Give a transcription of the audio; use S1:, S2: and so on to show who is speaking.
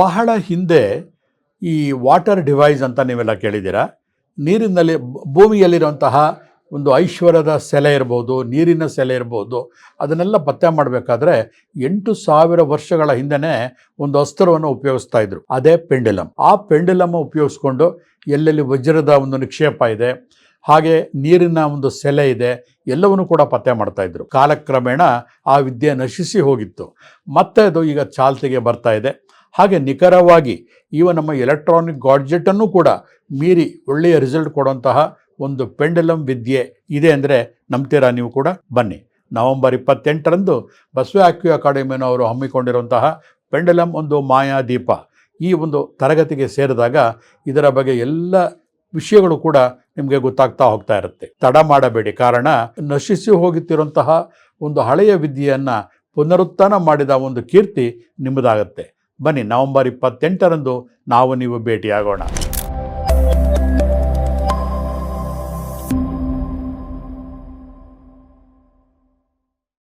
S1: ಬಹಳ ಹಿಂದೆ ಈ ವಾಟರ್ ಡಿವೈಸ್ ಅಂತ ನೀವೆಲ್ಲ ಕೇಳಿದ್ದೀರಾ? ನೀರಿನಲ್ಲಿ ಭೂಮಿಯಲ್ಲಿರುವಂತಹ ಒಂದು ಐಶ್ವರ್ಯದ ಸೆಲೆ ಇರ್ಬೋದು, ನೀರಿನ ಸೆಲೆ ಇರ್ಬೋದು, ಅದನ್ನೆಲ್ಲ ಪತ್ತೆ ಮಾಡಬೇಕಾದ್ರೆ ಎಂಟು ಸಾವಿರ ವರ್ಷಗಳ ಹಿಂದೆನೇ ಒಂದು ಅಸ್ತ್ರವನ್ನು ಉಪಯೋಗಿಸ್ತಾ ಇದ್ರು. ಅದೇ ಪೆಂಡಿಲಮ್ ಆ ಪೆಂಡಿಲಮ್ ಉಪಯೋಗಿಸ್ಕೊಂಡು ಎಲ್ಲೆಲ್ಲಿ ವಜ್ರದ ಒಂದು ನಿಕ್ಷೇಪ ಇದೆ, ಹಾಗೆ ನೀರಿನ ಒಂದು ಸೆಲೆ ಇದೆ, ಎಲ್ಲವನ್ನು ಕೂಡ ಪತ್ತೆ ಮಾಡ್ತಾ ಇದ್ರು. ಕಾಲಕ್ರಮೇಣ ಆ ವಿದ್ಯೆ ನಶಿಸಿ ಹೋಗಿತ್ತು. ಮತ್ತೆ ಅದು ಈಗ ಚಾಲ್ತಿಗೆ ಬರ್ತಾ ಇದೆ. ಹಾಗೆ ನಿಖರವಾಗಿ ಇವ ನಮ್ಮ ಎಲೆಕ್ಟ್ರಾನಿಕ್ ಗಾಡ್ಜೆಟನ್ನು ಕೂಡ ಮೀರಿ ಒಳ್ಳೆಯ ರಿಸಲ್ಟ್ ಕೊಡುವಂತಹ ಒಂದು ಪೆಂಡಲಮ್ ವಿದ್ಯೆ ಇದೆ ಅಂದರೆ ನಂಬ್ತೀರಾ ನೀವು ಕೂಡ? ಬನ್ನಿ. ನವೆಂಬರ್ ಇಪ್ಪತ್ತೆಂಟರಂದು ಬಸವ ಆಕ್ಯೂ ಅವರು ಹಮ್ಮಿಕೊಂಡಿರುವಂತಹ ಪೆಂಡಲಮ್ ಒಂದು ಮಾಯಾ ದೀಪ ಈ ಒಂದು ತರಗತಿಗೆ ಸೇರಿದಾಗ ಇದರ ಬಗ್ಗೆ ಎಲ್ಲ ವಿಷಯಗಳು ಕೂಡ ನಿಮಗೆ ಗೊತ್ತಾಗ್ತಾ ಹೋಗ್ತಾ ಇರುತ್ತೆ. ತಡ ಮಾಡಬೇಡಿ. ಕಾರಣ ನಶಿಸಿ ಹೋಗುತ್ತಿರುವಂತಹ ಒಂದು ಹಳೆಯ ವಿದ್ಯೆಯನ್ನು ಪುನರುತ್ಥಾನ ಮಾಡಿದ ಒಂದು ಕೀರ್ತಿ ನಿಮ್ಮದಾಗತ್ತೆ. ಬನ್ನಿ ನವೆಂಬರ್ ಇಪ್ಪತ್ತೆಂಟರಂದು ನಾವು ನೀವು ಭೇಟಿಯಾಗೋಣ.